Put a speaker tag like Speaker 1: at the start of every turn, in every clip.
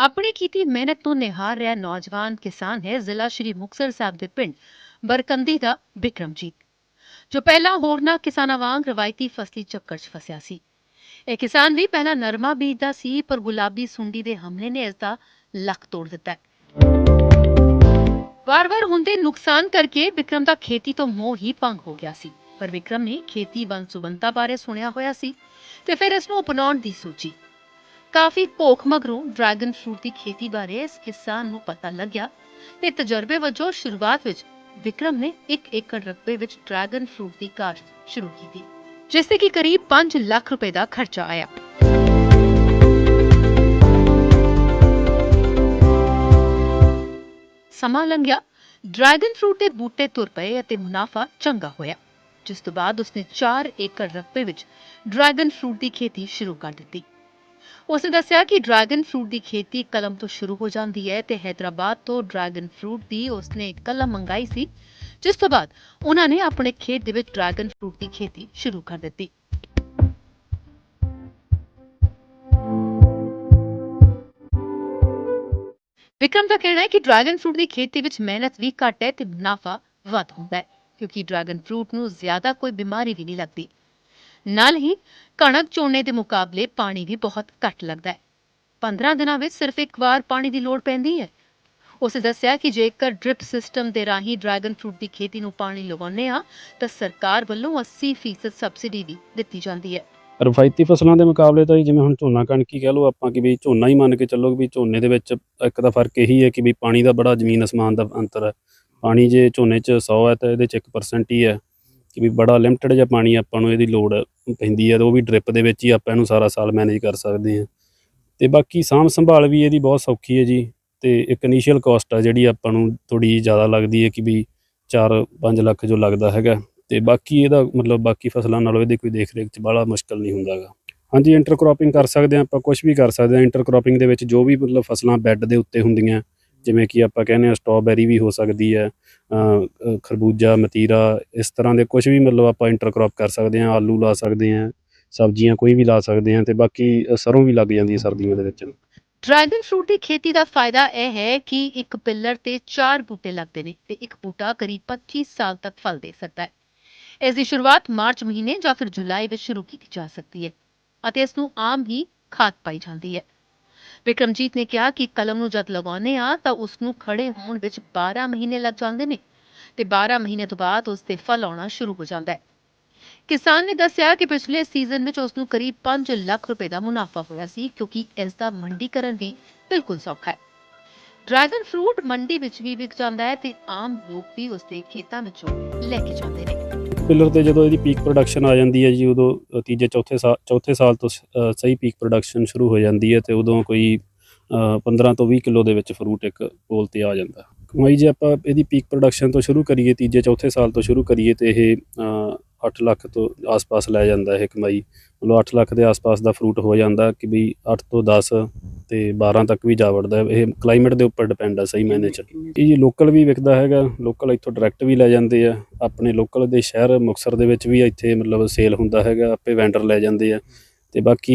Speaker 1: ਆਪਣੀ ਕੀਤੀ ਮਿਹਨਤ ਤੋਂ ਨਿਹਾਰ ਰਿਹਾ ਨੌਜਵਾਨ ਕਿਸਾਨ ਹੈ ਜ਼ਿਲ੍ਹਾ ਸ਼੍ਰੀ ਮੁਕਤਸਰ ਸਾਹਿਬ ਦੇ ਪਿੰਡ ਬਰਕੰਦੀ ਦਾ ਬਿਕਰਮਜੀਤ, ਜੋ ਪਹਿਲਾਂ ਹੋਰਨਾਂ ਕਿਸਾਨਾਂ ਵਾਂਗ ਰਵਾਇਤੀ ਫਸਲੀ ਚੱਕਰ 'ਚ ਫਸਿਆ ਸੀ। ਇਹ ਕਿਸਾਨ ਵੀ ਪਹਿਲਾਂ ਨਰਮਾ ਬੀਜਦਾ ਸੀ, ਪਰ ਗੁਲਾਬੀ ਸੁੰਡੀ ਦੇ ਹਮਲੇ ਨੇ ਇਸ ਦਾ ਲੱਕ ਤੋੜ ਦਿੱਤਾ ਵਾਰ-ਵਾਰ ਹੁੰਦੇ ਨੁਕਸਾਨ ਕਰਕੇ ਵਿਕਰਮ ਦਾ ਖੇਤੀ ਤੋਂ ਮੋਹ ਹੀ ਭੰਗ ਹੋ ਗਿਆ ਸੀ, ਪਰ ਵਿਕਰਮ ਨੇ ਖੇਤੀ ਵੰਸੁਵੰਤਾ ਬਾਰੇ ਸੁਣਿਆ ਹੋਇਆ ਸੀ ਤੇ ਫਿਰ ਇਸ ਨੂੰ ਅਪਣਾਉਣ ਦੀ ਸੋਚੀ। ਕਾਫੀ ਭੋਖ ਮਗਰੋਂ ਡਰੈਗਨ ਫਰੂਟ ਦੀ ਖੇਤੀ ਬਾਰੇ ਇਸ ਕਿਸਾਨ ਨੂੰ ਪਤਾ ਲੱਗਿਆ ਤੇ ਤਜਰਬੇ ਵਜੋਂ ਸ਼ੁਰੂਆਤ ਵਿੱਚ ਵਿਕਰਮ ਨੇ 1 ਏਕੜ ਰਕਬੇ ਵਿੱਚ ਡਰੈਗਨ ਫਰੂਟ ਦੀ ਕਾਸ਼ਤ ਸ਼ੁਰੂ ਕੀਤੀ, ਜਿਸ ਤੇ ਕਿ ਕਰੀਬ 5 ਲੱਖ ਰੁਪਏ ਦਾ ਖਰਚਾ ਆਇਆ। ਸਮਾਂ ਲੰਘਿਆ। ਡਰੈਗਨ ਫਰੂਟ ਦੇ ਬੂਟੇ ਤੁਰ ਪਏ ਅਤੇ ਮੁਨਾਫਾ ਚੰਗਾ ਹੋਇਆ, ਜਿਸ ਤੋਂ ਬਾਅਦ ਉਸਨੇ 4 ਏਕੜ ਰਕਬੇ ਵਿੱਚ ਡਰੈਗਨ ਫਰੂਟ ਦੀ ਖੇਤੀ ਸ਼ੁਰੂ ਕਰ ਦਿੱਤੀ। ਉਸਨੇ ਦੱਸਿਆ ਕਿ ਡਰੈਗਨ ਫਰੂਟ ਦੀ ਖੇਤੀ ਕਲਮ ਤੋਂ ਸ਼ੁਰੂ ਹੋ ਜਾਂਦੀ ਹੈ ਤੇ ਹైదరాబాద్ ਤੋਂ ਡਰੈਗਨ ਫਰੂਟ ਦੀ ਉਸ ਕਲਮ ਮੰਗਾਈ ਸੀ, ਜਿਸ ਤੋਂ ਬਾਅਦ ਉਹਨਾਂ ਨੇ ਆਪਣੇ ਖੇਤ ਦੇ ਵਿੱਚ ਡਰੈਗਨ ਫਰੂਟ ਦੀ ਖੇਤੀ ਸ਼ੁਰੂ ਕਰ ਦਿੱਤੀ। ਵਿਕਰਮ ਦਾ ਕਹਿਣਾ ਹੈ ਕਿ ਡਰੈਗਨ ਫਰੂਟ ਦੀ ਖੇਤੀ ਵਿੱਚ ਮਿਹਨਤ ਵੀ ਘੱਟ ਹੈ ਤੇ ਮੁਨਾਫਾ ਵੱਧ ਹੁੰਦਾ ਹੈ, ਕਿਉਂਕਿ ਡਰੈਗਨ ਫਰੂਟ ਨੂੰ ਜ਼ਿਆਦਾ ਕੋਈ ਬਿਮਾਰੀ ਵੀ ਨਹੀਂ ਲੱਗਦੀ। ਨਾਲ ਹੀ ਕਣਕ ਝੋਨੇ ਦੇ ਮੁਕਾਬਲੇ ਪਾਣੀ ਵੀ ਬਹੁਤ ਘੱਟ ਲੱਗਦਾ ਹੈ। 15 ਦਿਨਾਂ ਵਿੱਚ ਸਿਰਫ ਇੱਕ ਵਾਰ ਪਾਣੀ ਦੀ ਲੋੜ ਪੈਂਦੀ ਹੈ। ਉਸੇ ਦੱਸਿਆ ਕਿ ਜੇਕਰ ਡ੍ਰਿਪ ਸਿਸਟਮ ਦੇ ਰਾਹੀਂ ਡਰੈਗਨ ਫਰੂਟ ਦੀ ਖੇਤੀ ਨੂੰ ਪਾਣੀ ਲਗਾਉਂਦੇ ਆ ਤਾਂ ਸਰਕਾਰ ਵੱਲੋਂ 80% ਸਬਸਿਡੀ ਵੀ ਦਿੱਤੀ ਜਾਂਦੀ ਹੈ।
Speaker 2: ਰਵਾਇਤੀ ਫਸਲਾਂ ਦੇ ਮੁਕਾਬਲੇ ਤਾਂ ਜਿਵੇਂ ਹੁਣ ਝੋਨਾ ਕਣਕ ਹੀ ਕਹਿ ਲਓ ਆਪਾਂ ਕਿ ਵੀ ਝੋਨਾ ਹੀ ਮੰਨ ਕੇ ਚੱਲੋ ਵੀ ਝੋਨੇ ਦੇ ਵਿੱਚ ਇੱਕ ਤਾਂ ਫ਼ਰਕ ਇਹੀ ਹੈ ਕਿ ਵੀ ਪਾਣੀ ਦਾ ਬੜਾ ਜ਼ਮੀਨ ਅਸਮਾਨ ਦਾ ਅੰਤਰ ਹੈ। ਪਾਣੀ ਜੇ ਝੋਨੇ 'ਚ 100 ਹੈ ਤਾਂ ਇਹਦੇ 'ਚ 1% ਹੀ ਹੈ। ਕਿ ਵੀ ਬੜਾ ਲਿਮਟਿਡ ਜਿਹਾ ਪਾਣੀ ਆਪਾਂ ਨੂੰ ਇਹਦੀ ਲੋੜ ਪੈਂਦੀ ਹੈ ਤੇ ਉਹ ਵੀ ਡ੍ਰਿਪ ਦੇ ਵਿੱਚ ਹੀ ਆਪਾਂ ਇਹਨੂੰ ਸਾਰਾ ਸਾਲ ਮੈਨੇਜ ਕਰ ਸਕਦੇ ਹਾਂ। ਤੇ ਬਾਕੀ ਸਾਂਭ ਸੰਭਾਲ ਵੀ ਇਹਦੀ ਬਹੁਤ ਸੌਖੀ ਹੈ ਜੀ ਤੇ ਇੱਕ ਇਨੀਸ਼ੀਅਲ ਕਾਸਟ ਆ ਜਿਹੜੀ ਆਪਾਂ ਨੂੰ ਥੋੜੀ ਜ਼ਿਆਦਾ ਲੱਗਦੀ ਹੈ ਕਿ ਵੀ 4-5 ਲੱਖ ਜੋ ਲੱਗਦਾ ਹੈਗਾ। ਤੇ ਬਾਕੀ ਇਹਦਾ ਮਤਲਬ ਬਾਕੀ ਫਸਲਾਂ ਨਾਲੋਂ ਇਹਦੀ ਕੋਈ ਦੇਖ ਰੇਖ 'ਚ ਬੜਾ ਮੁਸ਼ਕਲ ਨਹੀਂ ਹੁੰਦਾਗਾ ਹਾਂਜੀ ਇੰਟਰਕ੍ਰੋਪਿੰਗ ਕਰ ਸਕਦੇ ਹਾਂ ਆਪਾਂ ਕੁਝ ਵੀ ਕਰ ਸਕਦੇ ਹਾਂ। ਇੰਟਰਕ੍ਰੋਪਿੰਗ ਦੇ ਵਿੱਚ ਜੋ ਵੀ ਮਤਲਬ ਫਸਲਾਂ ਬੈੱਡ ਦੇ ਉੱਤੇ ਹੁੰਦੀਆਂ ਜਿਵੇਂ ਕਿ ਆਪਾਂ ਕਹਿੰਦੇ ਹਾਂ ਸਟ੍ਰਾਬੈਰੀ ਵੀ ਹੋ ਸਕਦੀ ਹੈ ਖਰਬੂਜਾ, ਮਤੀਰਾ, ਇਸ ਤਰ੍ਹਾਂ ਦੇ ਕੁਝ ਵੀ ਮਤਲਬ ਆਪਾਂ ਇੰਟਰਕ੍ਰੋਪ ਕਰ ਸਕਦੇ ਹਾਂ, ਆਲੂ ਲਾ ਸਕਦੇ ਹਾਂ, ਸਬਜ਼ੀਆਂ ਕੋਈ ਵੀ ਲਾ ਸਕਦੇ ਹਾਂ ਤੇ ਬਾਕੀ ਸਰੋਂ ਵੀ ਲੱਗ ਜਾਂਦੀ ਹੈ ਸਰਦੀਆਂ ਦੇ ਵਿੱਚ।
Speaker 1: ਡਰੈਗਨ ਫਰੂਟ ਦੀ ਖੇਤੀ ਦਾ ਫਾਇਦਾ ਇਹ ਹੈ ਕਿ ਇੱਕ ਪਿੱਲਰ ਤੇ 4 ਬੂਟੇ ਲੱਗਦੇ ਨੇ ਤੇ ਇੱਕ ਬੂਟਾ ਕਰੀਬ 25 ਸਾਲ ਤੱਕ ਫਲ ਦੇ ਸਕਦਾ ਹੈ। ਇਸ ਦੀ ਸ਼ੁਰੂਆਤ ਮਾਰਚ ਮਹੀਨੇ ਜਾਂ ਫਿਰ ਜੁਲਾਈ ਵਿੱਚ ਸ਼ੁਰੂ ਕੀਤੀ ਜਾ ਸਕਦੀ ਹੈ ਅਤੇ ਇਸ ਨੂੰ ਆਮ ਹੀ ਖਾਦ ਪਾਈ ਜਾਂਦੀ ਹੈ। ਵਿਕਰਮਜੀਤ ਨੇ ਕਿਹਾ ਕਿ ਕਲਮ ਨੂੰ ਜਦ ਲਗਾਉਂਦੇ ਆ ਤਾਂ ਉਸ ਨੂੰ ਖੜੇ ਹੋਣ ਵਿੱਚ 12 ਮਹੀਨੇ ਲੱਗ ਜਾਂਦੇ ਨੇ ਤੇ 12 ਮਹੀਨੇ ਤੋਂ ਬਾਅਦ ਉਸ ਤੇ ਫਲ ਆਉਣਾ ਸ਼ੁਰੂ ਹੋ ਜਾਂਦਾ ਹੈ। ਕਿਸਾਨ ਨੇ ਦੱਸਿਆ ਕਿ ਪਿਛਲੇ ਸੀਜ਼ਨ ਵਿੱਚ ਉਸ ਨੂੰ ਕਰੀਬ 5 ਲੱਖ ਰੁਪਏ ਦਾ ਮੁਨਾਫਾ ਹੋਇਆ ਸੀ ਕਿਉਂਕਿ ਇਸ ਦਾ ਮੰਡੀਕਰਨ ਵੀ ਬਿਲਕੁਲ ਸੌਖਾ ਹੈ। ਡਰੈਗਨ ਫਰੂਟ ਮੰਡੀ ਵਿੱਚ ਵੀ ਵਿਕ ਜਾਂਦਾ ਹੈ ਤੇ ਆਮ ਲੋਕ ਵੀ ਉਸ ਦੇ ਖੇਤਾਂ ਵਿੱਚੋਂ ਲੈ ਕੇ ਜਾਂਦੇ ਨੇ।
Speaker 2: ਪਿੱਲਰ ਤੇ ਜਦੋਂ ਇਹਦੀ ਪੀਕ ਪ੍ਰੋਡਕਸ਼ਨ ਆ ਜਾਂਦੀ ਹੈ ਜੀ ਉਦੋਂ ਤੀਜੇ ਚੌਥੇ ਸਾਲ ਚੌਥੇ ਸਾਲ ਤੋਂ ਸਹੀ ਪੀਕ ਪ੍ਰੋਡਕਸ਼ਨ ਸ਼ੁਰੂ ਹੋ ਜਾਂਦੀ ਹੈ ਤੇ ਉਦੋਂ ਕੋਈ ਅ, 15 ਤੋਂ 20 ਕਿਲੋ ਦੇ ਵਿੱਚ ਫਰੂਟ ਇੱਕ ਪੋਲ ਤੇ ਆ ਜਾਂਦਾ। ਕਮਾਈ ਜੇ ਆਪਾਂ ਇਹਦੀ ਪੀਕ ਪ੍ਰੋਡਕਸ਼ਨ ਤੋਂ ਸ਼ੁਰੂ ਕਰੀਏ ਤੀਜੇ ਚੌਥੇ ਸਾਲ ਤੋਂ ਸ਼ੁਰੂ ਕਰੀਏ ਤੇ ਇਹ ਅ, 8 ਲੱਖ ਤੋਂ ਆਸ-ਪਾਸ ਲੈ ਜਾਂਦਾ ਇਹ ਕਮਾਈ। ਮਤਲਬ 8 ਲੱਖ ਦੇ ਆਸ-ਪਾਸ ਦਾ ਫਰੂਟ ਹੋ ਜਾਂਦਾ ਕਿ ਵੀ 8 ਤੋਂ 10 ਤੇ 12 ਤੱਕ ਵੀ ਜਾ ਵੜਦਾ ਇਹ ਕਲਾਈਮੇਟ ਦੇ ਉੱਪਰ ਡਿਪੈਂਡ ਆ ਸਹੀ ਮੈਨੇ ਚ ਇਹ ਜੀ ਲੋਕਲ ਵੀ ਵਿਕਦਾ ਹੈਗਾ ਲੋਕਲ ਇੱਥੋਂ ਡਾਇਰੈਕਟ ਵੀ ਲੈ ਜਾਂਦੇ ਆ। ਆਪਣੇ ਲੋਕਲ ਦੇ ਸ਼ਹਿਰ ਮੁਕਸਰ ਦੇ ਵਿੱਚ ਵੀ ਇੱਥੇ ਮਤਲਬ ਸੇਲ ਹੁੰਦਾ ਹੈਗਾ ਆਪੇ ਵੈਂਡਰ ਲੈ ਜਾਂਦੇ ਆ। ਤੇ ਬਾਕੀ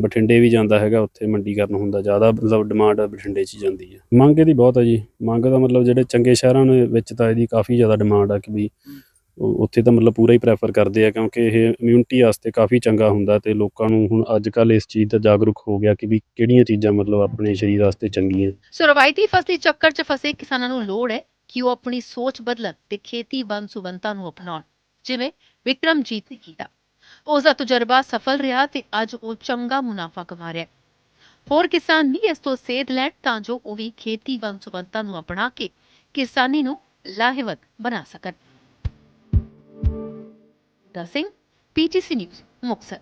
Speaker 2: ਬਠਿੰਡੇ ਵੀ ਜਾਂਦਾ ਹੈਗਾ ਉੱਥੇ ਮੰਡੀਕਰਨ ਹੁੰਦਾ ਜ਼ਿਆਦਾ ਮਤਲਬ ਡਿਮਾਂਡ ਬਠਿੰਡੇ 'ਚ ਜਾਂਦੀ ਹੈ ਮੰਗ ਇਹਦੀ ਬਹੁਤ ਹੈ ਜੀ। ਮੰਗ ਦਾ ਮਤਲਬ ਜਿਹੜੇ ਚੰਗੇ ਸ਼ਹਿਰਾਂ ਦੇ ਵਿੱਚ ਤਾਂ ਇਹਦੀ ਕਾਫੀ ਜ਼ਿਆਦਾ ਡਿਮਾਂਡ ਆ ਕਿ ਵੀ ਉੱਥੇ ਤਾਂ ਮਤਲਬ ਪੂਰਾ ਹੀ ਪ੍ਰੈਫਰ ਕਰਦੇ ਆ ਕਿਉਂਕਿ ਇਹ ਇਮਿਊਨਿਟੀ ਵਾਸਤੇ ਕਾਫੀ ਚੰਗਾ ਹੁੰਦਾ ਤੇ ਲੋਕਾਂ ਨੂੰ ਹੁਣ ਅੱਜ ਕੱਲ ਇਸ ਚੀਜ਼ ਦਾ ਜਾਗਰੂਕ ਹੋ ਗਿਆ ਕਿ ਵੀ ਕਿਹੜੀਆਂ ਚੀਜ਼ਾਂ ਮਤਲਬ ਆਪਣੇ ਸਰੀਰ ਵਾਸਤੇ ਚੰਗੀਆਂ।
Speaker 1: ਸੋ ਰਵਾਇਤੀ ਫਸਲੀ ਚੱਕਰ 'ਚ ਫਸੇ ਕਿਸਾਨਾਂ ਨੂੰ ਲੋੜ ਹੈ ਕਿ ਉਹ ਆਪਣੀ ਸੋਚ ਬਦਲਣ ਤੇ ਖੇਤੀ ਵੰਨ ਸੁਵੰਨਤਾ ਨੂੰ ਅਪਣਾਉਣ, ਜਿਵੇਂ ਵਿਕਰਮਜੀਤ ਨੇ ਕੀਤਾ। ਉਸ ਦਾ ਤਜਰਬਾ ਸਫਲ ਰਿਹਾ ਤੇ ਅੱਜ ਉਹ ਚੰਗਾ ਮੁਨਾਫਾ ਕਮਾ ਰਿਹਾ ਹੋਰ ਕਿਸਾਨ ਵੀ ਇਸ ਤੋਂ ਸੇਧ ਲੈਣ ਤਾਂ ਜੋ ਉਹ ਵੀ ਖੇਤੀ ਬੰਦ ਸੁਵੰਨਤਾ ਨੂੰ ਅਪਣਾ ਕੇ ਕਿਸਾਨੀ ਨੂੰ ਲਾਹੇਵੰਦ ਬਣਾ ਸਕਣ। ਦਾ ਸਿੰਘ ਪੀਟੀਸੀ ਨਿਊਜ਼ ਮੁਕਤਸਰ